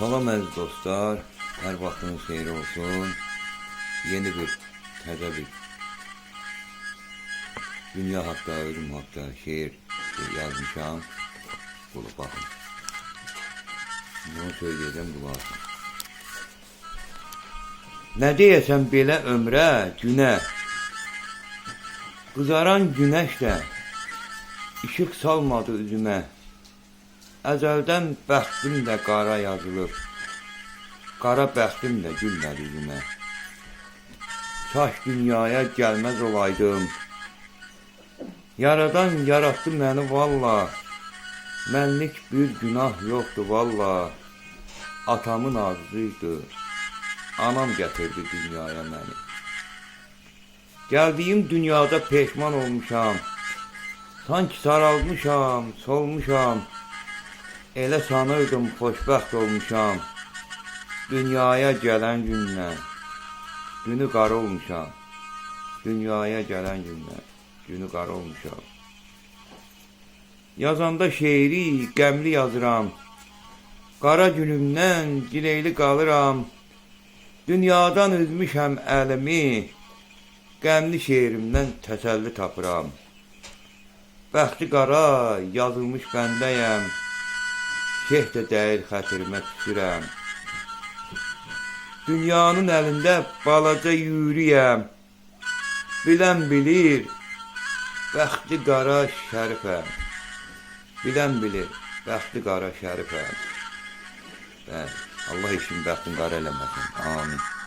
Salam əziz dostlar, hər vaxtınız xeyir olsun. Yeni bir, təzə bir dünya haqqında, ölüm haqqında şeir yazmışam. Bunu baxın. Bunu söyləyəcəm, qulaq. Nə deyəsən belə ömrə, günə? Qızaran günəş də işıq salmadı üzümə. Əzəldən bəxtim də qara yazılır. Qara bəxtim də gülmədi üzümə. Kaş dünyaya gəlməz olaydım. Yaradan yaratdı məni valla. Mənlik bir günah yoxdur valla. Atamın arzuydu. Anam gətirdi dünyaya məni. Gəldiyim dünyada peşman olmuşam. Sanki saralmışam, solmuşam. Elə sanırdım xoşbəxt olmuşam. Dünyaya gələn gündən günü qara olmuşam. Dünyaya gələn gündən günü qara olmuşam. Yazanda şeiri qəmli yazıram. Qara günümdən gileyli qalıram. Dünyadan üzmüşəm əlimi. Qəmli şeirimdən təsəlli tapıram. Bəxti qara yazılmış bəndəyəm. Şeyh də dəyir xətrimə küsürəm. Dünyanın əlində balaca yürüyəm. Bilən bilir, bəxti qara şərifəm. Bilən bilir, bəxti qara şərifəm. Bəli, Allah işin bəxtin qara eləməsin. Amin.